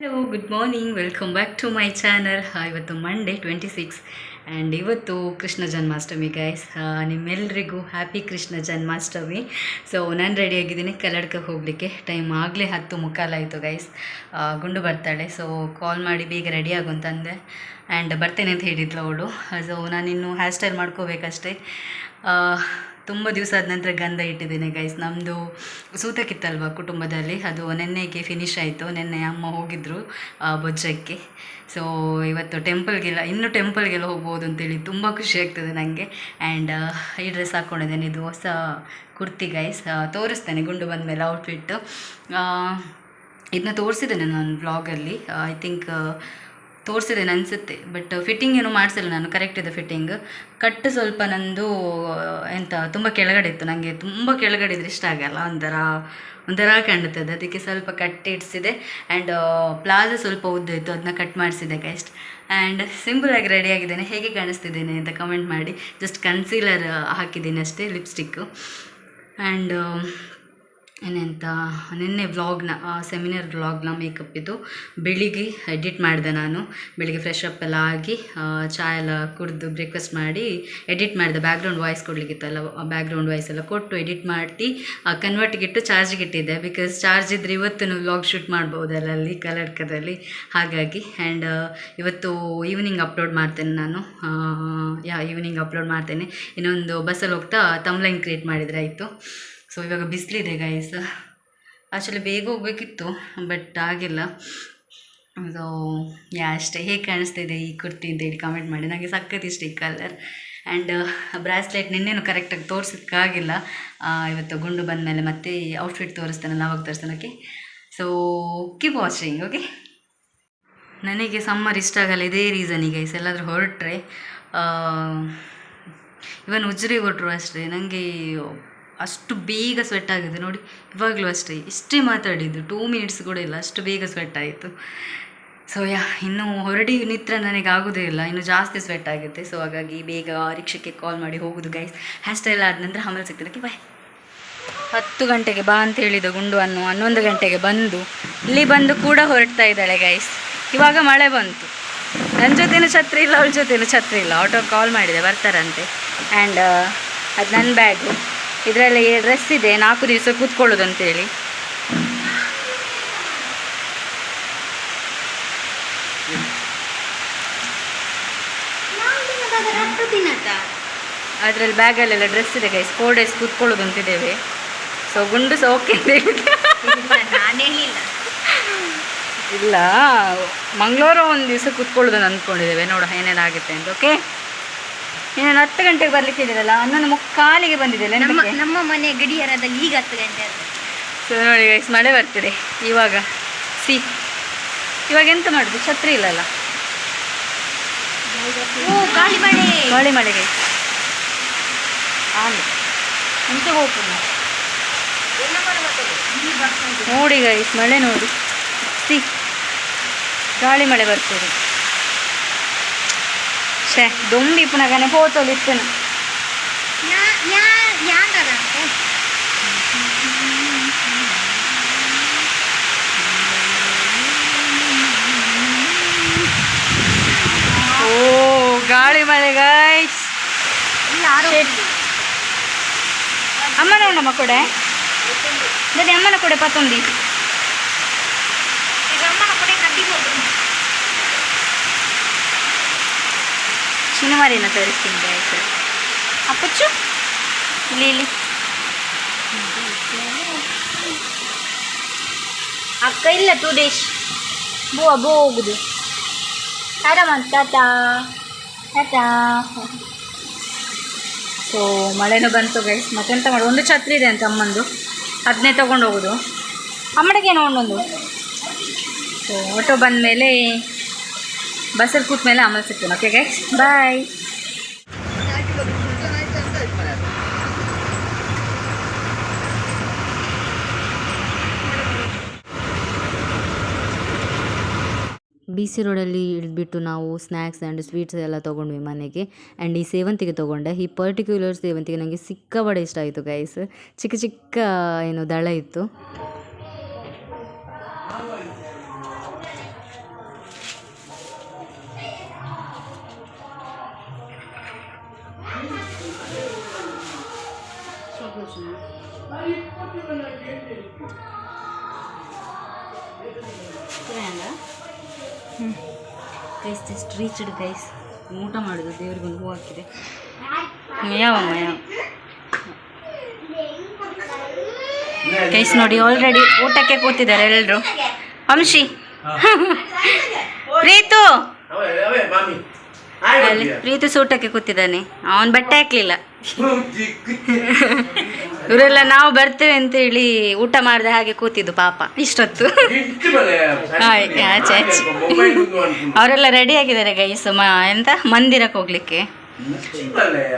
Hello good morning welcome back to my channel ಇವತ್ತು Monday twenty six and ಇವತ್ತು Krishna Janmashtami guys ನಿಮ್ಮೆಲ್ಲರಿಗೂ happy Krishna Janmashtami. So ನಾನು ರೆಡಿಯಾಗಿದ್ದೀನಿ ಕಲ್ಲಡ್ಕಕ್ಕೆ ಹೋಗಲಿಕ್ಕೆ ಟೈಮ್ ಆಗಲೇ ಹತ್ತು ಮುಕ್ಕಾಲಾಯಿತು ಗೈಸ್ ಗುಂಡು ಬರ್ತಾಳೆ. ಸೊ ಕಾಲ್ ಮಾಡಿ ಬೇಗ ರೆಡಿ ಆಗು ಅಂತಂದೆ ಆ್ಯಂಡ್ ಬರ್ತೇನೆ ಅಂತ ಹೇಳಿದ್ಲು ಅವಳು. ಸೊ ನಾನಿನ್ನು ಹೇರ್ ಸ್ಟೈಲ್ ಮಾಡ್ಕೋಬೇಕಷ್ಟೇ ತುಂಬ ದಿವಸ ಆದ ನಂತರ ಗಂಧ ಇಟ್ಟಿದ್ದೇನೆ ಗೈಸ್ ನಮ್ಮದು ಸೂತಕ್ಕಿತ್ತಲ್ವ ಕುಟುಂಬದಲ್ಲಿ? ಅದು ನೆನ್ನೆಗೆ ಫಿನಿಶ್ ಆಯಿತು. ನೆನ್ನೆ ಅಮ್ಮ ಹೋಗಿದ್ದರು ಬೊಜ್ಜಕ್ಕೆ ಸೊ ಇವತ್ತು ಟೆಂಪಲ್ಗೆಲ್ಲ ಇನ್ನೂ ಟೆಂಪಲ್ಗೆಲ್ಲ ಹೋಗ್ಬೋದು ಅಂತೇಳಿ ತುಂಬ ಖುಷಿ ಆಗ್ತದೆ ನನಗೆ ಆ್ಯಂಡ್ ಈ ಡ್ರೆಸ್ ಹಾಕ್ಕೊಂಡಿದ್ದೇನೆ ಇದು ಹೊಸ ಕುರ್ತಿ ಗೈಸ್ ತೋರಿಸ್ತೇನೆ. ಗುಂಡು ಬಂದ ಮೇಲೆ ಔಟ್ಫಿಟ್ಟು ಇದನ್ನ ತೋರಿಸಿದ್ದೇನೆ ನಾನು ಬ್ಲಾಗಲ್ಲಿ ಐ ಥಿಂಕ್ ತೋರಿಸಿದ್ದೇನೆ ಅನಿಸುತ್ತೆ ಬಟ್ ಫಿಟ್ಟಿಂಗ್ ಏನೂ ಮಾಡಿಸಿಲ್ಲ ನಾನು ಕರೆಕ್ಟ್ ಇದೆ ಫಿಟ್ಟಿಂಗ್ ಕಟ್ ಸ್ವಲ್ಪ ನಂದು, ಎಂತ, ತುಂಬ ಕೆಳಗಡೆ ಇತ್ತು. ನನಗೆ ತುಂಬ ಕೆಳಗಡೆ ಇದ್ರೆ ಇಷ್ಟ ಆಗಲ್ಲ, ಒಂಥರ ಒಂಥರ ಕಾಣುತ್ತದೆ. ಅದಕ್ಕೆ ಸ್ವಲ್ಪ ಕಟ್ ಇಡಿಸಿದೆ. ಆ್ಯಂಡ್ ಪ್ಲಾಜ ಸ್ವಲ್ಪ ಉದ್ದ ಇತ್ತು ಅದನ್ನ ಕಟ್ ಮಾಡಿಸಿದೆ ಗೈಸ್ಟ್ ಆ್ಯಂಡ್ ಆಗಿ ರೆಡಿ ಆಗಿದ್ದೇನೆ. ಹೇಗೆ ಕಾಣಿಸ್ತಿದ್ದೇನೆ ಅಂತ ಕಮೆಂಟ್ ಮಾಡಿ. ಜಸ್ಟ್ ಕನ್ಸೀಲರ್ ಹಾಕಿದ್ದೀನಿ ಅಷ್ಟೇ ಲಿಪ್ಸ್ಟಿಕ್ಕು ಆ್ಯಂಡ್ ಏನೆಂತ ನಿನ್ನೆ ವ್ಲಾಗ್ನ ಸೆಮಿನಾರ್ ವ್ಲಾಗ್ನ ಮೇಕಪ್ ಇದು ಬೆಳಿಗ್ಗೆ ಎಡಿಟ್ ಮಾಡಿದೆ ನಾನು. ಬೆಳಿಗ್ಗೆ ಫ್ರೆಶ್ ಅಪ್ ಎಲ್ಲ ಆಗಿ ಚಾಯ್ ಎಲ್ಲ ಕುಡಿದು ಬ್ರೇಕ್ಫಾಸ್ಟ್ ಮಾಡಿ ಎಡಿಟ್ ಮಾಡಿದೆ. ಬ್ಯಾಕ್ಗ್ರೌಂಡ್ ವಾಯ್ಸ್ ಕೊಡಲಿಕ್ಕಿತ್ತಲ್ಲ ಬ್ಯಾಕ್ಗ್ರೌಂಡ್ ವಾಯ್ಸ್ ಎಲ್ಲ ಕೊಟ್ಟು ಎಡಿಟ್ ಮಾಡಿ ಕನ್ವರ್ಟ್ಗಿಟ್ಟು ಇಟ್ಟು ಚಾರ್ಜಿಗೆ ಇಟ್ಟಿದ್ದೆ ಬಿಕಾಸ್ ಚಾರ್ಜ್ ಇದ್ದರೆ ಇವತ್ತು ವ್ಲಾಗ್ ಶೂಟ್ ಮಾಡ್ಬೋದಲ್ಲ ಅಲ್ಲಿ ಕಲರ್ಕದಲ್ಲಿ ಹಾಗಾಗಿ ಆ್ಯಂಡ್ ಇವತ್ತು ಈವ್ನಿಂಗ್ ಅಪ್ಲೋಡ್ ಮಾಡ್ತೇನೆ ನಾನು. ಯಾ ಈವ್ನಿಂಗ್ ಅಪ್ಲೋಡ್ ಮಾಡ್ತೇನೆ. ಇನ್ನೊಂದು ಬಸ್ಸಲ್ಲಿ ಹೋಗ್ತಾ ತಮ್ಲೈನ್ ಕ್ರಿಯೇಟ್ ಮಾಡಿದರೆ ಆಯಿತು. ಸೊ ಇವಾಗ ಬಿಸಿಲಿದೆ ಗೈಸ್ ಆ್ಯಕ್ಚುಲಿ ಬೇಗ ಹೋಗ್ಬೇಕಿತ್ತು ಬಟ್ ಆಗಿಲ್ಲ. ಸೊ ಯಾ ಅಷ್ಟೇ. ಹೇಗೆ ಕಾಣಿಸ್ತಿದೆ ಈ ಕುರ್ತಿ ಅಂತ ಹೇಳಿ ಕಮೆಂಟ್ ಮಾಡಿ. ನನಗೆ ಸಖತ್ ಇಷ್ಟ ಈ ಕಲರ್ ಆ್ಯಂಡ್ ಬ್ರಾಸ್ಲೆಟ್ ನಿನ್ನೇನು ಕರೆಕ್ಟಾಗಿ ತೋರಿಸೋಕ್ಕಾಗಿಲ್ಲ ಇವತ್ತು ಗುಂಡು ಬಂದ ಮೇಲೆ ಮತ್ತೆ ಔಟ್ಫಿಟ್ ತೋರಿಸ್ತಾನಲ್ಲ ಅವಾಗ ತೋರಿಸ್ತಾನೆ okay so keep watching okay ನನಗೆ ಸಮ್ಮರ್ ಇಷ್ಟ ಆಗಲ್ಲ, ಇದೇ ರೀಸನ್ ಈಗ ಗೈಸ್ ಎಲ್ಲಾದರೂ ಹೊರಟ್ರೆ ಇವನ್ ಉಜ್ರಿಗೆ ಹೊರಟ್ರು ಅಷ್ಟೇ. ನನಗೆ ಅಷ್ಟು ಬೇಗ ಸ್ವೆಟ್ ಆಗಿದೆ ನೋಡಿ. ಇವಾಗಲೂ ಅಷ್ಟೇ. ಇಷ್ಟೇ ಮಾತಾಡಿದ್ದು. ಟೂ ಮಿನಿಟ್ಸ್ ಕೂಡ ಇಲ್ಲ. ಅಷ್ಟು ಬೇಗ ಸ್ವೆಟ್ ಆಯಿತು. ಸೊ ಯಾ ಇನ್ನು ಹೊರಡಿ ನಿತ್ರ ನನಗೆ ಆಗೋದೇ ಇಲ್ಲ. ಇನ್ನು ಜಾಸ್ತಿ ಸ್ವೆಟ್ ಆಗುತ್ತೆ. ಸೊ ಹಾಗಾಗಿ ಬೇಗ ರಿಕ್ಷಕ್ಕೆ ಕಾಲ್ ಮಾಡಿ ಹೋಗೋದು ಗೈಸ್ ಸ್ಟೈಲ್ ಆದ ನಂತರ ಆಮೇಲೆ ಸಿಗ್ತದೆ ಬಾಯ್ ಹತ್ತು ಗಂಟೆಗೆ ಬಾ ಅಂತ ಹೇಳಿದ ಗುಂಡು ಅನ್ನು ಹನ್ನೊಂದು ಗಂಟೆಗೆ ಬಂದು, ಇಲ್ಲಿ ಬಂದು ಕೂಡ ಹೊರಡ್ತಾ ಇದ್ದಾಳೆ ಗೈಸ್ ಇವಾಗ ಮಳೆ ಬಂತು. ನನ್ನ ಜೊತೆನೂ ಛತ್ರಿ ಇಲ್ಲ, ಅವಳ ಜೊತೆನೂ ಛತ್ರಿ ಇಲ್ಲ. ಆಟೋ ಕಾಲ್ ಮಾಡಿದೆ, ಬರ್ತಾರಂತೆ. ಆ್ಯಂಡ್ ಅದು ನನ್ನ ಬ್ಯಾಗು ಇದರಲ್ಲಿ ಡ್ರೆಸ್ ಇದೆ ನಾಲ್ಕು ದಿವಸ ಕೂತ್ಕೊಳ್ಳೋದು ಅಂತೇಳಿ ಅದರಲ್ಲಿ ಬ್ಯಾಗಲ್ಲೆಲ್ಲ ಡ್ರೆಸ್ ಇದೆ ಗೈಸ್ ಫೋರ್ ಡೇಸ್ ಕೂತ್ಕೊಳ್ಳೋದು ಅಂತಿದ್ದೇವೆ ಸೊ ಗುಂಡು ಸಹ ಓಕೆ ಅಂತ ಇಲ್ಲ ಮಂಗ್ಳೂರು ಒಂದು ದಿವಸ ಕೂತ್ಕೊಳ್ಳೋದನ್ನು ಅಂದ್ಕೊಂಡಿದ್ದೇವೆ. ನೋಡ ಏನೇನಾಗುತ್ತೆ ಅಂತ ಓಕೆ ಇನ್ನೇನು ಹತ್ತು ಗಂಟೆಗೆ ಬರ್ಲಿಕ್ಕೆ ಇದ್ದೀರಲ್ಲ ಹನ್ನೊಂದು ಮುಕ್ಕಾಲಿಗೆ ಬಂದಿದ್ದೆಲ್ಲ ನಮ್ಮ ನಮ್ಮ ಮನೆ ಗಡಿಯಾರದಲ್ಲಿ ಈಗ ಹತ್ತು ಗಂಟೆ ಆಗಿದೆ. ಸೊ ನೋಡಿ ಗೈಸ್ ಮಳೆ ಬರ್ತಿದೆ. ಇವಾಗ ಸಿ ಇವಾಗ ಎಂತ ಮಾಡುದು? ಛತ್ರಿ ಇಲ್ಲಲ್ಲ? ಓ ಗಾಳಿ ಮಳೆ. ಗಾಳಿ ಮಳೆ ಗೈಸ್ ಆಮೇಲೆ ಹೋಗ್ತದೆ ನೋಡಿ ಗೈಸ್ ಮಳೆ ನೋಡಿ. ಸಿ ಗಾಳಿ ಮಳೆ ಬರ್ತದೆ. ಛೇ ದೊಂಬಿ ಪುನಗನೆ ಫೋಟೋಲಿ ಇತ್ತೇನೆ ಯಾ- ಯಾ- ಯಾಂಗದ ಅಂತೆ? ಓ ಗಾಳಿ ಮಳೆ ಗೈಸ್ ಇಲ್ಲ ಆರೋ ಅಮ್ಮನ ಉಂಡಮ್ಮ ಕೊಡೆ ದದಿ ಅಮ್ಮನ ಕೊಡೆ ಪತ್ತೊಂದಿ ಈಗ ಅಮ್ಮನ ಕೊಡೆ ಕಡ್ಡಿಗೆ ಹೋಗುದು ಶನಿವಾರಿನ ತೋರಿಸ್ತೀನಿ ಗೈಸ್ ಅಪ್ಪಚ್ಚು ಇಲ್ಲಿ ಇಲ್ಲಿ. ಅಕ್ಕ ಇಲ್ಲ ಟೂ ಡೇಸ್ ಬೋ ಬೋ ಹೋಗುದು. ಆರಾಮ ಟಾಟಾ ಟಾಟಾ ಸೊ, ಮಳೆನೂ ಬಂತು ಗೈಸ್ ಮತ್ತೆಂತ ಮಾಡು? ಒಂದು ಛತ್ರಿ ಇದೆ ಅಂತ ಅಮ್ಮಂದು. ಅದನ್ನೇ ತೊಗೊಂಡು ಹೋಗೋದು ಅಮ್ಮಡಿಗೆ ನೋಡೊಂದು ಸೊ ಆಟೋ ಬಂದ ಮೇಲೆ ಬಸ್ಸಲ್ಲಿ ಕೂತ ಮೇಲೆ ಆಮೇಲೆ ಸಿಗ್ತೀನಿ okay guys bye B C ರೋಡಲ್ಲಿ ಇಳಿದ್ಬಿಟ್ಟು ನಾವು ಸ್ನ್ಯಾಕ್ಸ್ ಆ್ಯಂಡ್ ಸ್ವೀಟ್ಸ್ ಎಲ್ಲ ತೊಗೊಂಡ್ವಿ ಮನೆಗೆ. ಆ್ಯಂಡ್ ಈ ಸೇವಂತಿಗೆ ತೊಗೊಂಡೆ. ಈ ಪರ್ಟಿಕ್ಯುಲರ್ ಸೇವಂತಿಗೆ ನನಗೆ ಸಿಕ್ಕಾಬಡೆ ಇಷ್ಟ ಆಯಿತು ಗೈಸ್ ಚಿಕ್ಕ ಚಿಕ್ಕ, ಏನು, ದಳ ಇತ್ತು. ಗೈಸ್ ಜಸ್ಟ್ ರೀಚ್ಡ್ ಗೈಸ್ ಊಟ ಮಾಡೋದು ದೇವ್ರಿಗೆ ಒಂದು ಹೂ ಹಾಕಿದೆ. ಯಾವಮ್ಮ ಯಾವ ಗೈಸ್ ನೋಡಿ ಆಲ್ರೆಡಿ ಊಟಕ್ಕೆ ಕೂತಿದ್ದಾರೆ ಎಲ್ಲರೂ ಅಂಶಿ. ಪ್ರೀತು. ಅವೇ ಅವೇ ಮಾಮಿ. ಹಾಯ್ ಅಲ್ಲಿ ಪ್ರೀತು ಊಟಕ್ಕೆ ಕೂತಿದ್ದಾನೆ. ಅವನ್ ಬಟ್ಟೆ ಹಾಕ್ಲಿಲ್ಲ. ಇವರೆಲ್ಲ ನಾವು ಬರ್ತೇವೆ ಅಂತ ಹೇಳಿ ಊಟ ಮಾಡಿದ ಹಾಗೆ ಕೂತಿದ್ದು ಪಾಪ. ಇಷ್ಟೊತ್ತು. ಆಚೆ, ಆಚೆ. ಅವರೆಲ್ಲ ರೆಡಿ ಆಗಿದ್ದಾರೆ ಗೈಸ್ ಮ ಎಂತ? ಮಂದಿರಕ್ಕೆ ಹೋಗ್ಲಿಕ್ಕೆ.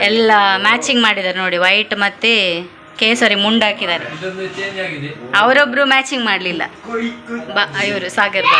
ಎಲ್ಲ ಮ್ಯಾಚಿಂಗ್ ಮಾಡಿದ್ದಾರೆ ನೋಡಿ ವೈಟ್ ಮತ್ತೆ ಕೇಸರಿ ಮುಂಡ ಹಾಕಿದ್ದಾರೆ. ಅವರೊಬ್ರು ಮ್ಯಾಚಿಂಗ್ ಮಾಡಲಿಲ್ಲ. ಬಾ ಇವರು ಸಾಗರ್ ಬಾ.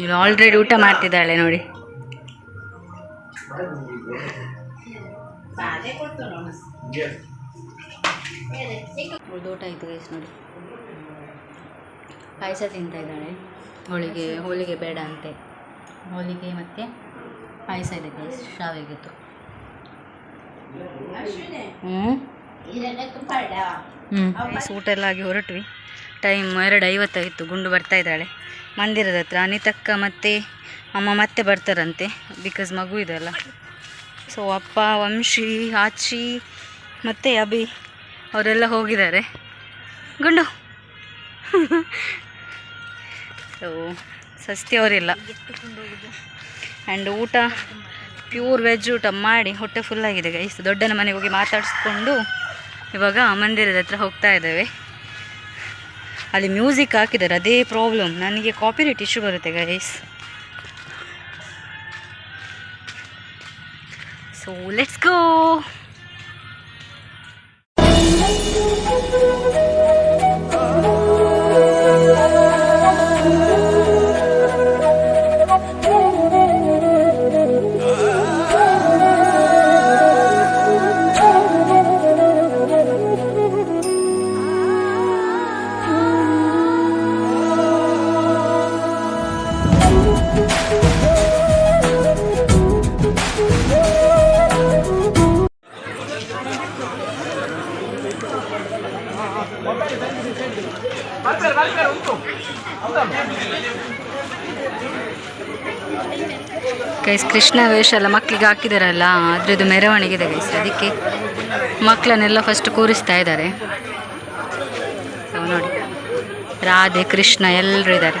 ಇವಳು ಆಲ್ರೆಡಿ ಊಟ ಮಾಡ್ತಿದ್ದಾಳೆ ನೋಡಿ. ಊಟ ಆಯಿತು ಗೈಸ್ ನೋಡಿ. ಪಾಯಸ ತಿಂತಾ ಇದ್ದಾಳೆ. ಹೋಳಿಗೆ ಹೋಳಿಗೆ ಬೇಡ ಅಂತೆ. ಹೋಳಿಗೆ ಮತ್ತು ಪಾಯಸ ಇದೆ ಗೈಸ್ ಶಾವಿಗಿತ್ತು ಹ್ಞೂ ಹ್ಞೂ ಊಟ ಎಲ್ಲ ಆಗಿ ಹೊರಟ್ವಿ. ಟೈಮ್ ಎರಡು ಐವತ್ತಾಗಿತ್ತು ಗುಂಡು ಬರ್ತಾ ಇದ್ದಾಳೆ. ಮಂದಿರದ ಹತ್ರ ಅನಿತಕ್ಕ ಮತ್ತು ಅಮ್ಮ ಮತ್ತೆ ಬರ್ತಾರಂತೆ ಬಿಕಾಸ್ ಮಗು ಇದೆಲ್ಲ ಸೊ ಅಪ್ಪ, ವಂಶಿ, ಆಚಿ ಮತ್ತು ಅಭಿ, ಅವರೆಲ್ಲ ಹೋಗಿದ್ದಾರೆ. ಗುಂಡು. ಸೊ ಸಸ್ತಿ ಅವರಿಲ್ಲ. ಆ್ಯಂಡ್ ಊಟ ಪ್ಯೂರ್ ವೆಜ್ ಊಟ ಮಾಡಿ ಹೊಟ್ಟೆ ಫುಲ್ಲಾಗಿದೆ ಗೈಸ್ ದೊಡ್ಡನ ಮನೆಗೆ ಹೋಗಿ ಮಾತಾಡಿಸ್ಕೊಂಡು ಇವಾಗ ಮಂದಿರದ ಹತ್ರ ಹೋಗ್ತಾ ಇದ್ದೇವೆ. ಅಲ್ಲಿ ಮ್ಯೂಸಿಕ್ ಹಾಕಿದ್ದಾರೆ ಅದೇ ಪ್ರಾಬ್ಲಮ್ ನನಗೆ ಕಾಪಿರೇಟ್ ಇಶ್ಯೂ ಬರುತ್ತೆ guys so let's go Krishna ವೇಷ ಎಲ್ಲ ಮಕ್ಕಳಿಗೆ ಹಾಕಿದಾರಲ್ಲ, ಅದ್ರದ್ದು ಮೆರವಣಿಗೆ ಇದೆ ಗೈಸ್ ಅದಕ್ಕೆ ಮಕ್ಕಳನ್ನೆಲ್ಲ ಫಸ್ಟ್ ಕೂರಿಸ್ತಾ ಇದ್ದಾರೆ. ನೋಡಿ. ರಾಧೆ, ಕೃಷ್ಣ ಎಲ್ಲರೂ ಇದ್ದಾರೆ.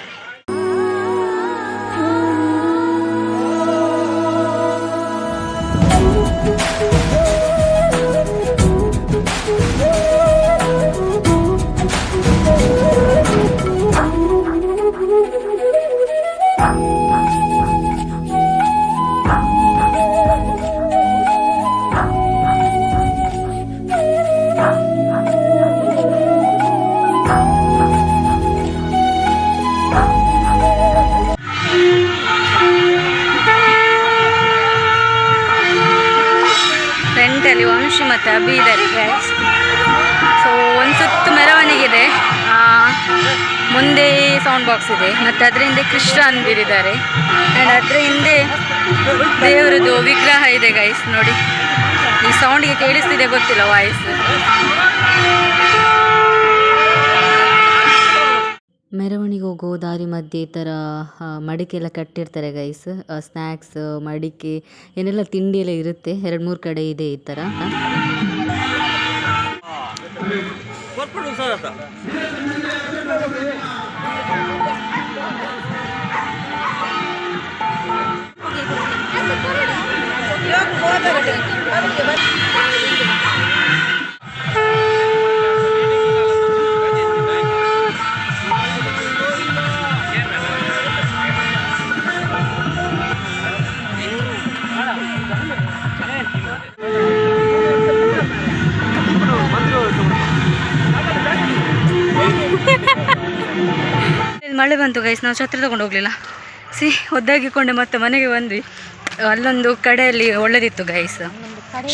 ಗಂಟೆಯಲ್ಲಿ ವಂಶಿ ಮತ್ತು ಅಭಿ ಇದ್ದಾರೆ ಗ್ಯಾಸ್ ಸೊ ಒಂದು ಸುತ್ತು ಮೆರವಣಿಗೆ ಇದೆ ಮುಂದೆ ಸೌಂಡ್ ಬಾಕ್ಸ್ ಇದೆ. ಮತ್ತು ಅದರ ಹಿಂದೆ ಕೃಷ್ಣ ಅಂದಿರಿದ್ದಾರೆ. ಆ್ಯಂಡ್ ಅದರ ಹಿಂದೆ ದೇವರದು ವಿಗ್ರಹ ಇದೆ ಗೈಸ್ ನೋಡಿ. ಈ ಸೌಂಡ್ಗೆ ಕೇಳಿಸ್ತಿದೆ ಗೊತ್ತಿಲ್ಲ ವಾಯ್ಸ್ ಮೆರವಣಿಗೆ ಹೋಗೋ ದಾರಿ ಮಧ್ಯೆ ಈ ಥರ ಮಡಿಕೆ ಎಲ್ಲ ಕಟ್ಟಿರ್ತಾರೆ ಗೈಸ್ ಸ್ನ್ಯಾಕ್ಸ್ ಮಡಿಕೆ ಏನೆಲ್ಲ ತಿಂಡಿ ಎಲ್ಲ ಇರುತ್ತೆ. ಎರಡು ಮೂರು ಕಡೆ ಇದೆ ಈ ಥರ ಬಂತು ಗೈಸ್ ನಾವು ಛತ್ರ ತಗೊಂಡು ಹೋಗಲಿಲ್ಲ. ಸಿ ಒದ್ದಾಗಿಕೊಂಡೆ ಮತ್ತೆ ಮನೆಗೆ ಬಂದ್ವಿ. ಅಲ್ಲೊಂದು ಕಡೆಯಲ್ಲಿ ಒಳ್ಳೆದಿತ್ತು ಗೈಸ್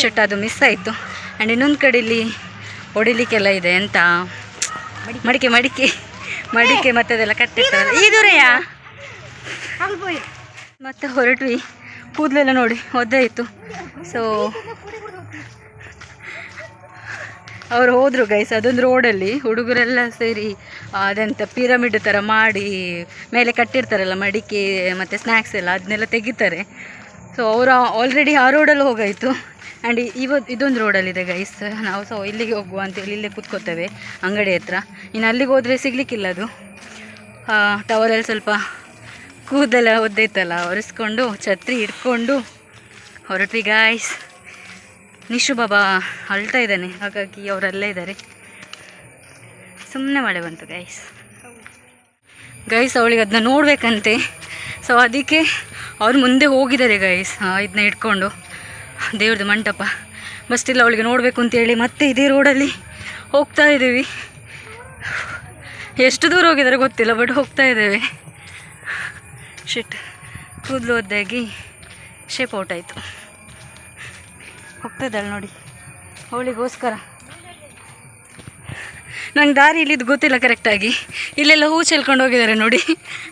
ಶರ್ಟ್ ಅದು ಮಿಸ್ ಆಯಿತು. ಆ್ಯಂಡ್ ಇನ್ನೊಂದು ಕಡೆಯಲ್ಲಿ ಹೊಡಿಲಿಕ್ಕೆಲ್ಲ ಇದೆ ಎಂತ ಮಡಿಕೆ ಮಡಿಕೆ. ಮಡಿಕೆ ಮತ್ತೆ ಅದೆಲ್ಲ ಕಟ್ಟಿರ್ತಾರಲ್ಲ. ಈ ದೂರೆಯ? ಮತ್ತೆ ಹೊರಟ್ವಿ. ಕೂದಲೆಲ್ಲ ನೋಡಿ ಒದ್ದಾಯಿತು ಸೊ ಅವ್ರು ಹೋದರು ಗೈಸ್ ಅದೊಂದು ರೋಡಲ್ಲಿ ಹುಡುಗರೆಲ್ಲ ಸೇರಿ ಅದಂತ ಪಿರಮಿಡ್ ಥರ ಮಾಡಿ ಮೇಲೆ ಕಟ್ಟಿರ್ತಾರಲ್ಲ ಮಡಿಕೆ ಮತ್ತು ಸ್ನ್ಯಾಕ್ಸ್ ಎಲ್ಲ ಅದನ್ನೆಲ್ಲ ತೆಗಿತಾರೆ. ಸೊ ಅವರು ಆಲ್ರೆಡಿ ಆ ರೋಡಲ್ಲಿ ಹೋಗಾಯಿತು. ಆ್ಯಂಡ್ ಇವತ್ತು ಇದೊಂದು ರೋಡಲ್ಲಿದೆ ಗೈಸ್ ನಾವು ಸೊ ಇಲ್ಲಿಗೆ ಹೋಗುವ ಅಂತೇಳಿ ಇಲ್ಲೇ ಕೂತ್ಕೋತೇವೆ ಅಂಗಡಿ ಹತ್ರ. ಇನ್ನು ಅಲ್ಲಿಗೆ ಹೋದರೆ ಸಿಗಲಿಕ್ಕಿಲ್ಲ ಅದು. ಟವರಲ್ಲಿ ಸ್ವಲ್ಪ ಕೂದಲ ಒದ್ದೈತಲ್ಲ, ಒರೆಸ್ಕೊಂಡು, ಛತ್ರಿ ಹಿಡ್ಕೊಂಡು ಹೊರಟ್ವಿ ಗಾಯ್ಸ್ ನಿಶು ಬಾಬಾ ಅಳ್ತಾ ಇದ್ದಾನೆ. ಹಾಗಾಗಿ ಅವರಲ್ಲೇ ಇದ್ದಾರೆ. ಸುಮ್ಮನೆ ಮಳೆ ಬಂತು ಗೈಸ್ ಗೈಸ್ ಅವಳಿಗೆ ಅದನ್ನ ನೋಡಬೇಕಂತೆ. ಸೊ ಅದಕ್ಕೆ ಅವ್ರು ಮುಂದೆ ಹೋಗಿದ್ದಾರೆ ಗೈಸ್ ಇದನ್ನ ಇಟ್ಕೊಂಡು. ದೇವ್ರದ್ದು ಮಂಟಪ. ಬಸ್ಟ್ ಇಲ್ಲ ಅವಳಿಗೆ ನೋಡಬೇಕು ಅಂತೇಳಿ ಮತ್ತೆ ಇದೇ ರೋಡಲ್ಲಿ ಹೋಗ್ತಾ ಇದ್ದೀವಿ. ಎಷ್ಟು ದೂರ ಹೋಗಿದ್ದಾರೆ ಗೊತ್ತಿಲ್ಲ ಬಟ್ ಹೋಗ್ತಾ ಇದ್ದೇವೆ. ಶಿಟ್ ಕೂದಲು ಒದ್ದಾಗಿ ಶೇಪ್ ಔಟ್ ಆಯಿತು. ಹೋಗ್ತಾ ಇದ್ದಾಳೆ ನೋಡಿ. ಅವಳಿಗೋಸ್ಕರ. ನಂಗೆ ದಾರಿ ಇಲ್ಲಿದ್ದು ಗೊತ್ತಿಲ್ಲ ಕರೆಕ್ಟಾಗಿ ಇಲ್ಲೆಲ್ಲ ಹೂ ಚೆಲ್ಕೊಂಡು ಹೋಗಿದ್ದಾರೆ ನೋಡಿ.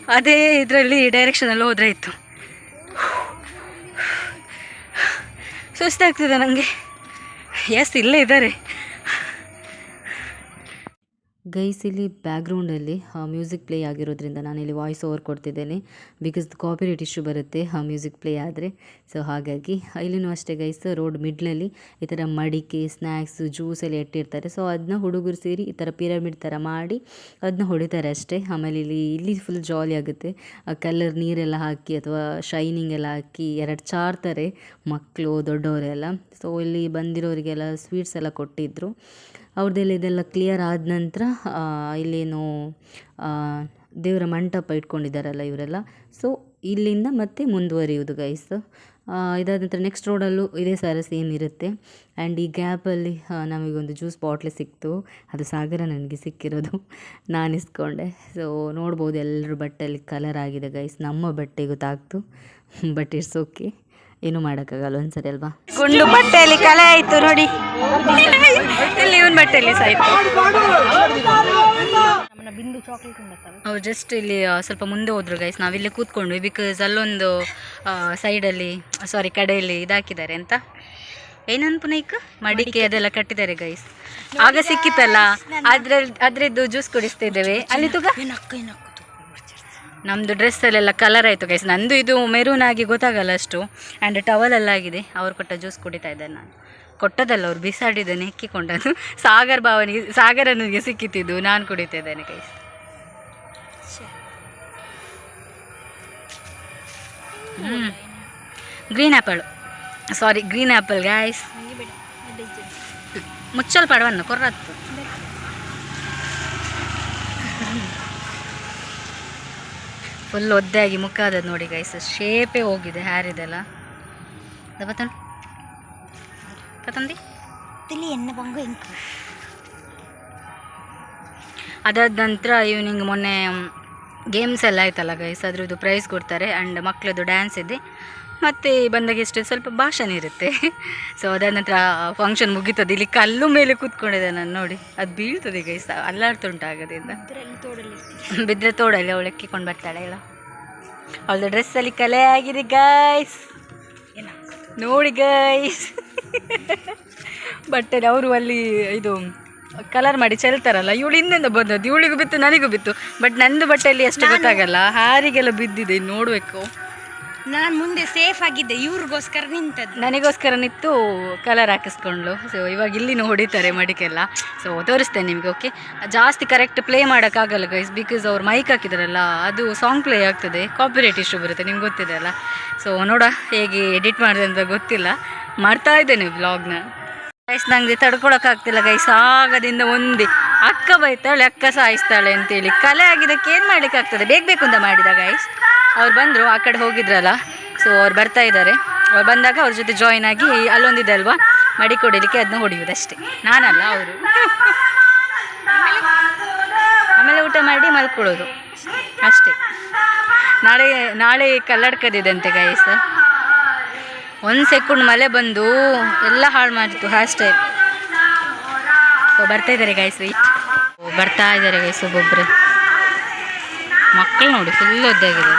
ಅದೇ ಇದರಲ್ಲಿ ಡೈರೆಕ್ಷನಲ್ಲಿ ಹೋದ್ರೆ ಇತ್ತು. ಸುಸ್ತಾಗ್ತಿದೆ ನನಗೆ ಎಸ್ ಇಲ್ಲೇ ಇದ್ದಾರೆ. ಗೈಸ್ ಇಲ್ಲಿ ಬ್ಯಾಕ್ಗ್ರೌಂಡಲ್ಲಿ ಮ್ಯೂಸಿಕ್ ಪ್ಲೇ ಆಗಿರೋದ್ರಿಂದ ನಾನು ಇಲ್ಲಿ ವಾಯ್ಸ್ ಓವರ್ ಕೊಡ್ತಿದ್ದೇನೆ. ಬಿಕಾಸ್ ಕಾಪಿರೇಟ್ ಇಶ್ಯೂ ಬರುತ್ತೆ ಮ್ಯೂಸಿಕ್ ಪ್ಲೇ ಆದರೆ. ಸೊ, ಹಾಗಾಗಿ ಇಲ್ಲಿನೂ ಅಷ್ಟೇ ಗೈಸ್, ರೋಡ್ ಮಿಡ್ಲಲ್ಲಿ ಈ ಥರ ಮಡಿಕೆ ಸ್ನ್ಯಾಕ್ಸ್ ಜ್ಯೂಸ್ ಎಲ್ಲ ಇಟ್ಟಿರ್ತಾರೆ. ಸೊ ಅದನ್ನ ಹುಡುಗರು ಸೇರಿ ಈ ಥರ ಪಿರಮಿಡ್ ಥರ ಮಾಡಿ ಅದನ್ನ ಹೊಡಿತಾರೆ ಅಷ್ಟೇ. ಆಮೇಲೆ ಇಲ್ಲಿ ಇಲ್ಲಿ ಫುಲ್ ಜಾಲಿ ಆಗುತ್ತೆ. ಕಲರ್ ನೀರೆಲ್ಲ ಹಾಕಿ ಅಥವಾ ಶೈನಿಂಗ್ ಎಲ್ಲ ಹಾಕಿ ಎರಡು ಚಾರ್ತಾರೆ ಮಕ್ಕಳು, ದೊಡ್ಡವರೆಲ್ಲ. ಸೊ, ಇಲ್ಲಿ ಬಂದಿರೋರಿಗೆಲ್ಲ ಸ್ವೀಟ್ಸ್ ಎಲ್ಲ ಕೊಟ್ಟಿದ್ದರು ಅವ್ರದ್ದೆಲ್ಲ ಇದೆಲ್ಲ ಕ್ಲಿಯರ್ ಆದ ನಂತರ ಇಲ್ಲೇನು ದೇವರ ಮಂಟಪ ಇಟ್ಕೊಂಡಿದ್ದಾರಲ್ಲ ಇವರೆಲ್ಲ. ಸೊ ಇಲ್ಲಿಂದ ಮತ್ತೆ ಮುಂದುವರಿಯುವುದು ಗೈಸ್ ಇದಾದ ನಂತರ ನೆಕ್ಸ್ಟ್ ರೋಡಲ್ಲೂ ಇದೇ ಸಾರ ಸೇಮ್ ಇರುತ್ತೆ. ಆ್ಯಂಡ್ ಈ ಗ್ಯಾಪಲ್ಲಿ ನಮಗೊಂದು ಜ್ಯೂಸ್ ಬಾಟ್ಲಿ ಸಿಕ್ತು. ಅದು ಸಾಗರ ನನಗೆ ಸಿಕ್ಕಿರೋದು. ನಾನು ಇಸ್ಕೊಂಡೆ ಸೊ ನೋಡ್ಬೋದು ಎಲ್ಲರ ಬಟ್ಟೆಯಲ್ಲಿ ಕಲರ್ ಆಗಿದೆ ಗೈಸ್ ನಮ್ಮ ಬಟ್ಟೆಗೂ ಗೊತ್ತಾಗ್ತು. ಬಟ್ ಇಟ್ಸ್ ಓಕೆ ಏನು ಮಾಡೋಕ್ಕಾಗಲ್ಲ ಒಂದ್ಸರಿ ಅಲ್ವಾ? ಗುಂಡು ಬಟ್ಟೆಯಲ್ಲಿ ಕಲೆ ಆಯ್ತು ನೋಡಿ. ಇಲ್ಲಿ ಇವನ್ ಬಟ್ಟೆಯಲ್ಲಿ ಸಾಯ್ತು ಅವ್ರು ಜಸ್ಟ್ ಇಲ್ಲಿ ಸ್ವಲ್ಪ ಮುಂದೆ ಹೋದ್ರು ಗೈಸ್ ನಾವಿಲ್ಲಿ ಕೂತ್ಕೊಂಡ್ವಿ ಬಿಕಾಸ್ ಅಲ್ಲೊಂದು ಸೈಡಲ್ಲಿ ಸಾರಿ ಕಡೆಯಲ್ಲಿ ಇದಾಕಿದ್ದಾರೆ ಅಂತ. ಏನನ್ ಪುನೈಕ್ ಮಡಿಕೆ ಅದೆಲ್ಲ ಕಟ್ಟಿದ್ದಾರೆ ಗೈಸ್ ಆಗ ಸಿಕ್ಕಿತ್ತಲ್ಲ? ಅದ್ರಲ್ಲಿ ಅದ್ರದ್ದು ಜ್ಯೂಸ್ ಕುಡಿಸ್ತಿದ್ದೇವೆ ಅಲ್ಲಿ ತುಗ? ನಮ್ಮದು ಡ್ರೆಸ್ಸಲ್ಲೆಲ್ಲ ಕಲರ್ ಆಯಿತು ಕೈಸ್ ನಂದು ಇದು ಮೆರೂನ್ ಆಗಿ ಗೊತ್ತಾಗಲ್ಲ ಅಷ್ಟು. ಆ್ಯಂಡ್ ಟವಲೆಲ್ಲ ಆಗಿದೆ. ಅವ್ರು ಕೊಟ್ಟ ಜ್ಯೂಸ್ ಕುಡಿತಾ ಇದ್ದೆ ನಾನು. ಕೊಟ್ಟದಲ್ಲ ಅವ್ರು ಬಿಸಾಡಿದ್ದೇನೆ ಹೆಕ್ಕಿಕೊಂಡದ್ದು ಸಾಗರ್ ಭಾವನಿಗೆ ಸಾಗರನಿಗೆ ಸಿಕ್ಕಿತ್ತಿದ್ದು. ನಾನು ಕುಡಿತಾ ಇದ್ದೇನೆ ಗೈಸ್ ಹ್ಞೂ green apple sorry green apple guys ಮುಚ್ಚಲ್ ಪಡವನ್ನು ಕೊರ್ರತ್ತು. ಫುಲ್ ಒದ್ದೆಯಾಗಿ ಮುಖ ಆದದ್ದು ನೋಡಿ ಗೈಸ್ ಶೇಪೇ ಹೋಗಿದೆ ಹ್ಯಾರ್ ಇದೆಲ್ಲ. ಬತ್ತನ್ ಕತ್ತಂದಿ ತಿಳಿ ಎಣ್ಣೆ ಬಂಗು ಇಂಕು ಅದಾದ ನಂತರ ಈವ್ನಿಂಗ್ ಮೊನ್ನೆ ಗೇಮ್ಸ್ ಎಲ್ಲ ಆಯ್ತಲ್ಲ ಗೈಸ್ ಅದ್ರದ್ದು ಪ್ರೈಸ್ ಕೊಡ್ತಾರೆ ಆ್ಯಂಡ್ ಮಕ್ಕಳದ್ದು ಡ್ಯಾನ್ಸ್ ಇದೆ. ಮತ್ತು ಬಂದಾಗ ಎಷ್ಟು ಸ್ವಲ್ಪ ಭಾಷಣ ಇರುತ್ತೆ. ಸೊ ಅದಾದ ನಂತರ ಫಂಕ್ಷನ್ ಮುಗೀತದೆ. ಇಲ್ಲಿ ಕಲ್ಲು ಮೇಲೆ ಕೂತ್ಕೊಂಡಿದ್ದೆ ನಾನು ನೋಡಿ. ಅದು ಬೀಳ್ತದೆ ಗೈಸ್ ಅಲ್ಲಾಡ್ತುಂಟು ಆಗೋದ್ರಿಂದ ಬಿದ್ದರೆ ತೋಡಲ್ಲಿ ಅವಳು ಎಕ್ಕಿಕೊಂಡು ಬರ್ತಾಳೆ ಎಲ್ಲ ಅವಳದು ಡ್ರೆಸ್ಸಲ್ಲಿ ಕಲೆ ಆಗಿದೆ ಗಾಯ್ಸ್ ನೋಡಿ ಗಾಯ್ಸ್ ಬಟ್ಟೆ ಅವರು ಅಲ್ಲಿ ಇದು ಕಲರ್ ಮಾಡಿ ಚೆಲ್ತಾರಲ್ಲ ಇವಳು ಹಿಂದೆಂದ ಬಂದದ್ದು? ಇವಳಿಗೂ ಬಿತ್ತು ನನಗೂ ಬಿತ್ತು. ಬಟ್ ನಂದು ಬಟ್ಟೆಯಲ್ಲಿ ಅಷ್ಟು ಗೊತ್ತಾಗಲ್ಲ. ಹಾರಿಗೆಲ್ಲ ಬಿದ್ದಿದೆ ನೋಡಬೇಕು. ನಾನು ಮುಂದೆ ಸೇಫ್ ಆಗಿದ್ದೆ, ಇವ್ರಿಗೋಸ್ಕರ ನಿಂತದ್ದು. ನನಗೋಸ್ಕರ ನಿಂತು ಕಲರ್ ಹಾಕಿಸ್ಕೊಂಡ್ಲು ಸೊ ಇವಾಗ ಇಲ್ಲಿನೂ ಹೊಡಿತಾರೆ ಮಡಿಕೆಲ್ಲ. ಸೊ ತೋರಿಸ್ತೇನೆ ನಿಮಗೆ ಓಕೆ ಜಾಸ್ತಿ ಕರೆಕ್ಟ್ ಪ್ಲೇ ಮಾಡೋಕ್ಕಾಗಲ್ಲ ಗೈಸ್ ಬಿಕಾಸ್ ಅವ್ರು ಮೈಕ್ ಹಾಕಿದಾರಲ್ಲ, ಅದು ಸಾಂಗ್ ಪ್ಲೇ ಆಗ್ತದೆ. ಕಾಪಿರೈಟ್ ಇಶ್ಯೂ ಬರುತ್ತೆ, ನಿಮ್ಗೆ ಗೊತ್ತಿದೆ ಅಲ್ಲ? ಸೊ ನೋಡ, ಹೇಗೆ ಎಡಿಟ್ ಮಾಡಿದೆ ಅಂತ ಗೊತ್ತಿಲ್ಲ. ಮಾಡ್ತಾ ಇದ್ದೇನೆ ಬ್ಲಾಗ್ನ ಗೈಸ್ ನನಗೆ ತಡ್ಕೊಳಕ್ಕಾಗ್ತಿಲ್ಲ ಗೈಸ್ ಆಗದಿಂದ ಒಂದೇ. ಅಕ್ಕ ಬೈತಾಳೆ, ಅಕ್ಕ ಸಾಯಿಸ್ತಾಳೆ ಅಂತೇಳಿ. ಕಲೆ ಆಗಿದ್ದಕ್ಕೆ ಏನು ಮಾಡ್ಲಿಕ್ಕೆ ಆಗ್ತದೆ ಬೇಗ ಬೇಕು ಅಂತ ಮಾಡಿದ ಗೈಸ್ ಅವ್ರು ಬಂದರು, ಆ ಕಡೆ ಹೋಗಿದ್ರಲ್ಲ. ಸೊ ಅವ್ರು ಬರ್ತಾ ಇದ್ದಾರೆ ಅವ್ರು ಬಂದಾಗ ಅವ್ರ ಜೊತೆ ಜಾಯಿನ್ ಆಗಿ ಅಲ್ಲೊಂದಿದೆ ಅಲ್ವಾ? ಮಡಿ ಕೊಡಲಿಕ್ಕೆ ಅದನ್ನ ಹೊಡೆಯೋದಷ್ಟೇ. ನಾನಲ್ಲ ಅವರು. ಆಮೇಲೆ ಊಟ ಮಾಡಿ ಮಲ್ಕೊಳ್ಳೋದು. ಅಷ್ಟೇ. ನಾಳೆ ನಾಳೆ ಕಲ್ಲಡ್ಕದಿದೆ ಗಾಯಸ್ ಒಂದು ಸೆಕೆಂಡ್ ಮಳೆ ಬಂದು ಎಲ್ಲ ಹಾಳು ಮಾಡಿತ್ತು ಹೇರ್ ಸೊ ಬರ್ತಾ ಇದ್ದಾರೆ ಗೈಸ್ ವೆಯ್ಟ್ ಬರ್ತಾ ಇದ್ದಾರೆ ಗೈಸ್ ಒಬ್ಬೊಬ್ಬರು ಮಕ್ಕಳು ನೋಡಿ ಫುಲ್ ಒದ್ದಾಗಿದೆ.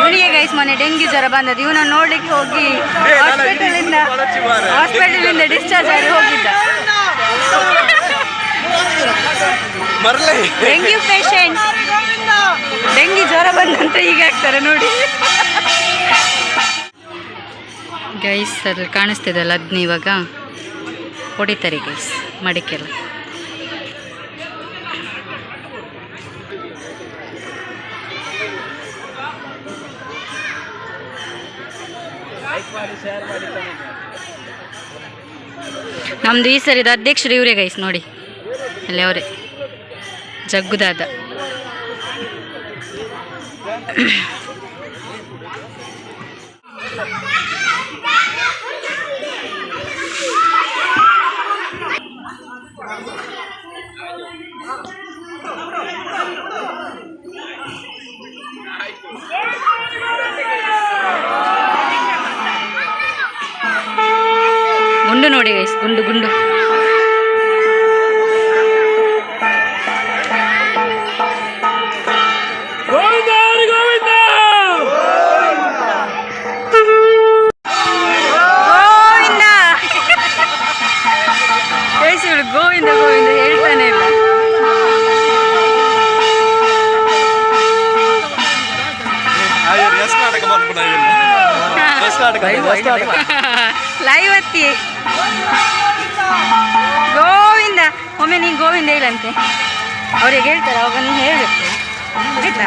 ಇವನಿಗೆ ಗೈಸ್ ಮೊನ್ನೆ ಡೆಂಗ್ಯೂ ಜ್ವರ ಬಂದದ್ದು. ಇವನ ನೋಡ್ಲಿಕ್ಕೆ ಹೋಗಿ ಹಾಸ್ಪಿಟಲ್ ಇಂದ ಹಾಸ್ಪಿಟಲ್ ಇಂದ ಡಿಸ್ಚಾರ್ಜ್ ಆಗಿ ಹೋಗಿದ್ದ. ಡೆಂಗ್ಯೂ ಪೇಷಂಟ್ ಡೆಂಗ್ಯೂ ಜ್ವರ ಬಂದಂತ ಈಗ ಆಗ್ತಾರೆ ನೋಡಿ. ಗೈಸ್ ಅಲ್ಲಿ ಕಾಣಿಸ್ತಿದಲ್ಲ ಅದನ್ನ ಇವಾಗ. ಹೊಡಿತಾರೆ ಗೈಸ್ ಮಡಿಕೆಲ್ಲ. ನಮ್ದು ಈ ಸರಿದ ಅಧ್ಯಕ್ಷರು ಇವರೇ ಗೈಸ್ ನೋಡಿ. ಅಲ್ಲಿ ಅವರೇ. ಜಗ್ಗುದಾದ. ಎಸ್ ನಾಟಕ ಲೈವ್ ಹತ್ತಿ ಗೋವಿಂದ ಒಮ್ಮೆ ನೀನು ಗೋವಿಂದ ಇಲ್ಲಂತೆ ಅವ್ರಿಗೆ ಹೇಳ್ತಾರೆ, ಅವಾಗ ನೀನು ಹೇಳಬೇಕು ಆಯ್ತಾ?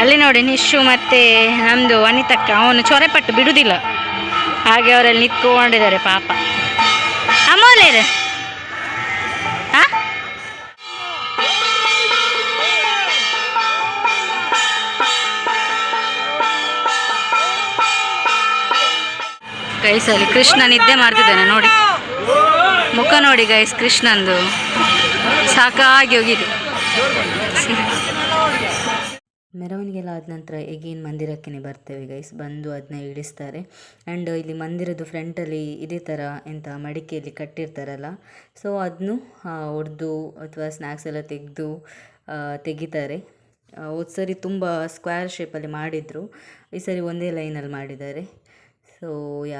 ಅಲ್ಲಿ ನೋಡಿ ನಿಶು ಮತ್ತೆ ನಮ್ಮದು ಅನಿತಕ್ಕ ಅವನು ಚೊರೆಪಟ್ಟು ಬಿಡುವುದಿಲ್ಲ ಹಾಗೆ ಅವರಲ್ಲಿ ನಿಂತ್ಕೊಂಡಿದ್ದಾರೆ ಪಾಪ. ಅಮೋಲೇರು. ಗೈಸಲ್ಲಿ ಕೃಷ್ಣ ನಿದ್ದೆ ಮಾಡ್ತಿದ್ದಾನೆ, ನೋಡಿ. ಮುಖ ನೋಡಿ ಗೈಸ್ ಕೃಷ್ಣಂದು. ಸಾಕಾಗಿ ಹೋಗಿದೆ. ಮೆರವಣಿಗೆಲ್ಲ ಆದ ನಂತರ ಎಗೇನ್ ಮಂದಿರಕ್ಕೆ ಬರ್ತೇವೆ ಗೈಸ್ ಬಂದು ಅದನ್ನ ಇಳಿಸ್ತಾರೆ. ಆ್ಯಂಡ್ ಇಲ್ಲಿ ಮಂದಿರದ್ದು ಫ್ರಂಟಲ್ಲಿ ಇದೇ ಥರ ಎಂಥ ಮಡಿಕೆಯಲ್ಲಿ ಕಟ್ಟಿರ್ತಾರಲ್ಲ. ಸೊ ಅದನ್ನು ಒಡೆದು ಅಥವಾ ಸ್ನ್ಯಾಕ್ಸ್ ಎಲ್ಲ ತೆಗೆದು ತೆಗಿತಾರೆ. ಹೋದ ಸರಿ ತುಂಬ ಸ್ಕ್ವೇರ್ ಶೇಪಲ್ಲಿ ಮಾಡಿದರು. ಈ ಸರಿ ಒಂದೇ ಲೈನಲ್ಲಿ ಮಾಡಿದ್ದಾರೆ. ಸೊ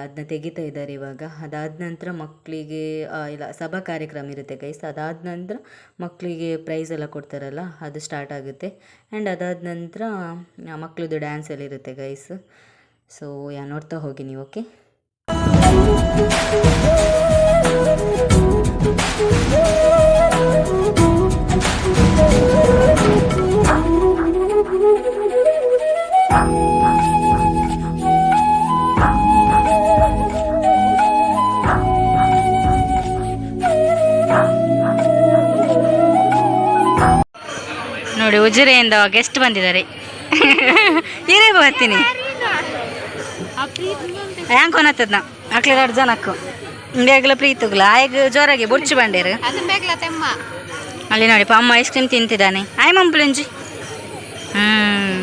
ಅದನ್ನ ತೆಗಿತಾ ಇದ್ದಾರೆ ಇವಾಗ? ಅದಾದ ನಂತರ ಮಕ್ಕಳಿಗೆ ಇಲ್ಲ, ಸಭಾ ಕಾರ್ಯಕ್ರಮ ಇರುತ್ತೆ ಗೈಸ್ ಅದಾದ ನಂತರ ಮಕ್ಕಳಿಗೆ ಪ್ರೈಸ್ ಎಲ್ಲ ಕೊಡ್ತಾರಲ್ಲ, ಅದು ಸ್ಟಾರ್ಟ್ ಆಗುತ್ತೆ. ಆ್ಯಂಡ್ ಅದಾದ ನಂತರ ಮಕ್ಕಳದ್ದು ಡ್ಯಾನ್ಸ್ ಎಲ್ಲ ಇರುತ್ತೆ ಗೈಸ್ ಸೊ ಯಾ, ನೋಡ್ತಾ ಹೋಗಿ ನೀವು ಓಕೆ ಉಜಿರೆಯಿಂದ ಗೆಸ್ಟ್ ಬಂದಿದ್ದಾರೆ. ಹೀರೇ ಬರ್ತೀನಿ. ಹ್ಯಾಂಗ್ ಕೊನತ್ತದ ನಾ ಅಕ್ಲೆ ಎರಡು ಜನಕ್ಕು ಹಿಂಗಾಗ್ಲ ಪ್ರೀತಿಗ್ಲ ಆಯ್ಗ ಜೋರಾಗಿ ಬುಡ್ಚು ಬಂಡೇರು. ಅಲ್ಲಿ ನೋಡಿ ಅಮ್ಮ ಐಸ್ ಕ್ರೀಮ್ ತಿಂತಿದ್ದಾನೆ. ಆಯ್ ಮಂಪ್ಲಿಂಜಿ ಹ್ಮ್.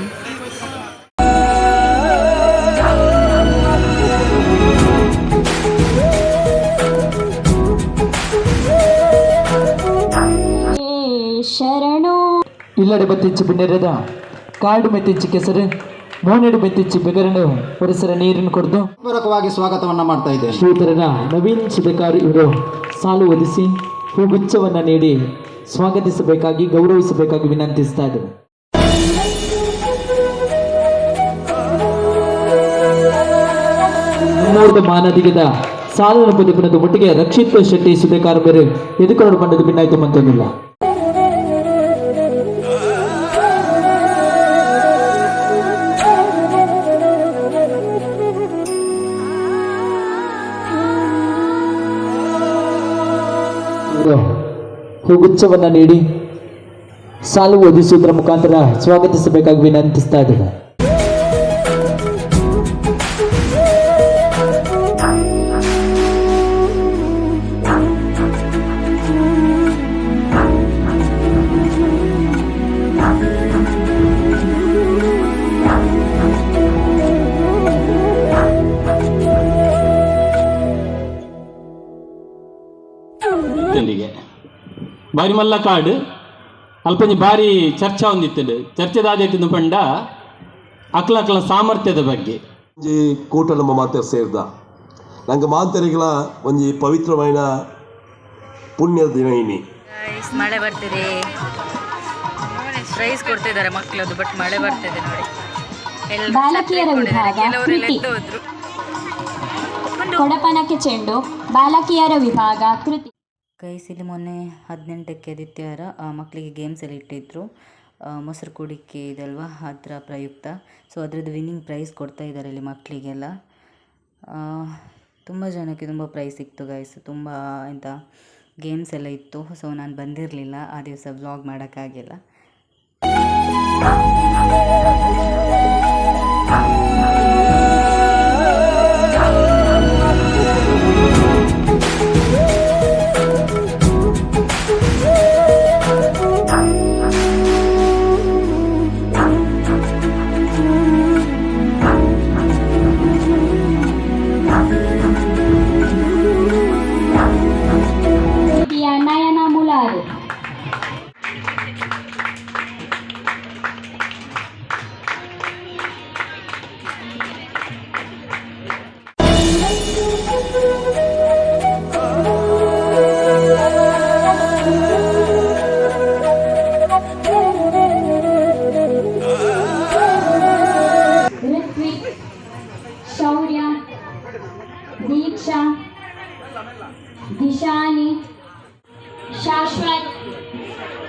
ಇಲ್ಲಡೆ ಬತ್ತಿಚ್ಚಿ ಬಿನ್ನೆರೆದ ಕಾಡು ಮೆತ್ತಿಚ್ಚಿ ಕೆಸರು ಮೋನೆಡು ಮೆತ್ತಿಚ್ಚಿ ಬೆಗರನು ಪರಿಸರ ನೀರನ್ನು ಕೊಡ್ದು ಪೂರಕವಾಗಿ ಸ್ವಾಗತವನ್ನ ಮಾಡ್ತಾ ಇದ್ದೇನೆ ಶ್ರೀಧರನ ನವೀನ್ ಶಿಬೆಕಾರ್ ಇವರು ಸಾಲು ಒದಿಸಿ ಹೂಗುಚ್ಛವನ್ನು ನೀಡಿ ಸ್ವಾಗತಿಸಬೇಕಾಗಿ ಗೌರವಿಸಬೇಕಾಗಿ ವಿನಂತಿಸ್ತಾ ಇದ್ದೆ ಮೂರ್ತ ಮಾನದಿಗದ ಸಾಲನ ಬದುಕಿನದು ಒಟ್ಟಿಗೆ ರಕ್ಷಿತ್ ಶೆಟ್ಟಿ ಸುಬೇಕಾರ ಬೇರೆ ಎದುಕೊಂಡು ಬಂದದ್ದು ಬಿನ್ನಾಯ್ತು ಮಂತೊಂದಿಲ್ಲ. ಹೂಗುಚ್ಛವನ್ನ ನೀಡಿ ಸಾಲು ಓದಿಸುವುದರ ಮುಖಾಂತರ ಸ್ವಾಗತಿಸಬೇಕಾಗಿ ವಿನಂತಿಸ್ತಾ ಇದ್ದಾರೆ ಬಾರಿ ಕಾಡ್. ಅಲ್ಪಂಜಿ ಬಾರಿ ಚರ್ಚೆ ಹೊಂದಿತ್ತದು ಚರ್ಚೆದಾದ ಪಂಡ ಅಕ್ಲ ಅಕ್ಲ ಸಾಮರ್ಥ್ಯದ ಬಗ್ಗೆ. ಒಂಜಿ ಕೂಟ ನಮ್ಮ ಮಾತೆ ಸೇರ್ದ. ನಂಗೆ ಮಾತೆರೆಗಳ ಒಂಜಿ ಪವಿತ್ರమైన ಪುಣ್ಯದ ದಿನ ಇನ್ನಿ ಮಳೆ ಬರ್ತಿದೆ. ಪ್ರೈಸ್ ಕೊಡ್ತಿದ್ದಾರೆ ಮಕ್ಕಳದು ಬಟ್ ಮಳೆ ಬರ್ತಿದೆ ನೋಡಿ. ಕೊಡಪನಕ್ಕೆ ಚೆಂಡು. ಬಾಲಕಿಯರ ವಿಭಾಗ ಕೃತಿ ಇಲ್ಲಿ ಮೊನ್ನೆ ಹದಿನೆಂಟಕ್ಕೆ ಆದಿತ್ಯವಾರ ಮಕ್ಕಳಿಗೆ ಗೇಮ್ಸ್ ಎಲ್ಲ ಇಟ್ಟಿದ್ದರು ಮೊಸರು ಕುಡಿಕೆ ಇದಲ್ವಾ? ಅದರ ಪ್ರಯುಕ್ತ. ಸೊ ಅದರದ್ದು ವಿನ್ನಿಂಗ್ ಪ್ರೈಸ್ ಕೊಡ್ತಾ ಇದ್ದಾರೆ ಇಲ್ಲಿ ಮಕ್ಕಳಿಗೆಲ್ಲ ತುಂಬ ಜನಕ್ಕೆ ತುಂಬ ಪ್ರೈಸ್ ಸಿಕ್ತು ಗೈಸ್ ತುಂಬ ಎಂಥ ಗೇಮ್ಸ್ ಎಲ್ಲ ಇತ್ತು. ಸೊ ನಾನು ಬಂದಿರಲಿಲ್ಲ. ಆ ದಿವಸ ವ್ಲಾಗ್ ಮಾಡೋಕ್ಕಾಗಿಲ್ಲ.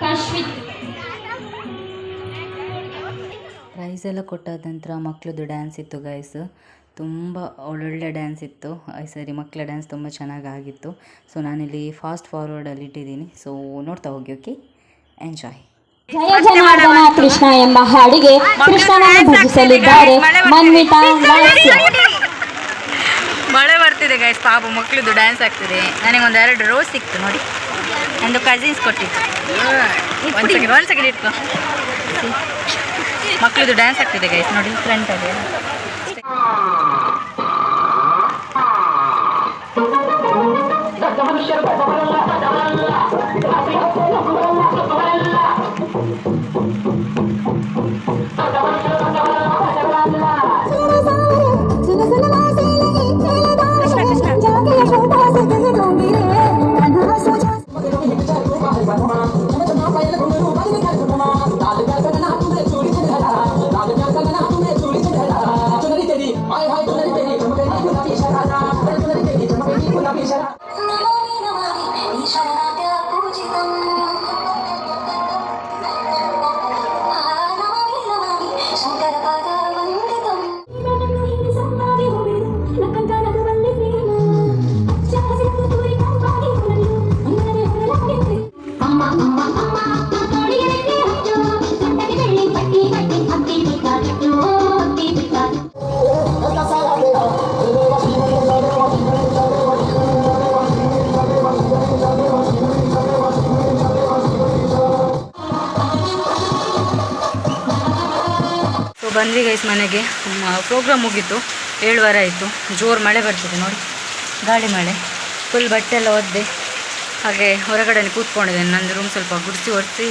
ಕಶ್ವಿತ್ ಪ್ರೈಸ್ ಎಲ್ಲ ಕೊಟ್ಟಾದ ನಂತರ ಮಕ್ಕಳದ್ದು ಡ್ಯಾನ್ಸ್ ಇತ್ತು ಗೈಸ್ ತುಂಬ ಒಳ್ಳೊಳ್ಳೆ ಡ್ಯಾನ್ಸ್ ಇತ್ತು. ಈ ಸರಿ ಮಕ್ಕಳ ಡ್ಯಾನ್ಸ್ ತುಂಬ ಚೆನ್ನಾಗಾಗಿತ್ತು ಸೊ ನಾನಿಲ್ಲಿ ಫಾಸ್ಟ್ ಫಾರ್ವರ್ಡಲ್ಲಿ ಇಟ್ಟಿದ್ದೀನಿ. ಸೊ ನೋಡ್ತಾ ಹೋಗಿ ಓಕೆ ಎಂಜಾಯ್ ಜಯ ಜನಾರ್ದನ ಕೃಷ್ಣ ಎಂಬ ಹಾಡಿಗೆ ಕೃಷ್ಣನನ್ನು ಭಜಿಸಲಿದ್ದಾರೆ ಮನ್ವಿತಾ ಮಳೆ ಬರ್ತಿದೆ ಗೈಸ್ ಪಾಪ ಮಕ್ಕಳದ್ದು ಡ್ಯಾನ್ಸ್ ಆಗ್ತಿದೆ. ನನಗೆ ಒಂದು ಎರಡು ರೋಸ್ ಸಿಕ್ತು ನೋಡಿ. ನಂದು ಕಸಿನ್ಸ್ ಕೊಟ್ಟಿತ್ತು ಒಂದು ಸೆಕೆಂಡ್ ಒಂದು ಸೆಕೆಂಡ್ ಇಟ್ಕೊ. ಮಕ್ಕಳದ್ದು ಡ್ಯಾನ್ಸ್ ಆಗ್ತಿದೆ ಗೈಸ್ ನೋಡಿ ಫ್ರಂಟಲ್ಲಿ ಅಮ್ಮ ಬಂದ್ವಿ ಗೈಸ್ ಮನೆಗೆ. ಪ್ರೋಗ್ರಾಮ್ ಮುಗೀತು. ಏಳುವರೆ ಆಯಿತು. ಜೋರು ಮಳೆ ಬರ್ತಿದೆ ನೋಡಿ. ಗಾಳಿ ಮಳೆ. ಫುಲ್ ಬಟ್ಟೆ ಎಲ್ಲ ಒದ್ದೆ. ಹಾಗೆ ಹೊರಗಡೆ ಕೂತ್ಕೊಂಡಿದ್ದೇನೆ. ನಂದು ರೂಮ್ ಸ್ವಲ್ಪ ಗುಡಿಸಿ ಒರೆಸಿ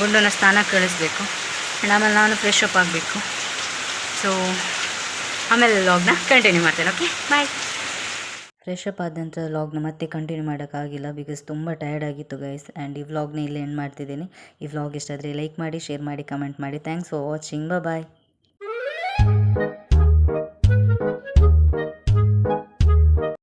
ಗುಂಡನ ಸ್ನಾನ ಕಳಿಸ್ಬೇಕು. ಆ್ಯಂಡ್ ಆಮೇಲೆ ನಾನು ಫ್ರೆಶ್ ಅಪ್ ಆಗಬೇಕು. ಸೊ ಆಮೇಲೆ ಲಾಗ್ನ ಕಂಟಿನ್ಯೂ ಮಾಡ್ತೇನೆ ಓಕೆ ಬಾಯ್ ಫ್ರೆಶ್ ಅಪ್ ಆದ ನಂತರ ವ್ಲಾಗ್ನ ಮತ್ತೆ ಕಂಟಿನ್ಯೂ ಮಾಡೋಕ್ಕಾಗಿಲ್ಲ ಬಿಕಾಸ್ ತುಂಬ ಟಯರ್ಡ್ ಆಗಿತ್ತು ಗೈಸ್ ಆ್ಯಂಡ್ ಈ ವ್ಲಾಗ್ನ ಇಲ್ಲಿ ಎಂಡ್ ಮಾಡ್ತಿದ್ದೀನಿ. ಈ ವ್ಲಾಗ್ ಇಷ್ಟಾದರೆ ಲೈಕ್ ಮಾಡಿ ಶೇರ್ ಮಾಡಿ ಕಮೆಂಟ್ ಮಾಡಿ. Thanks for watching bye Thank you.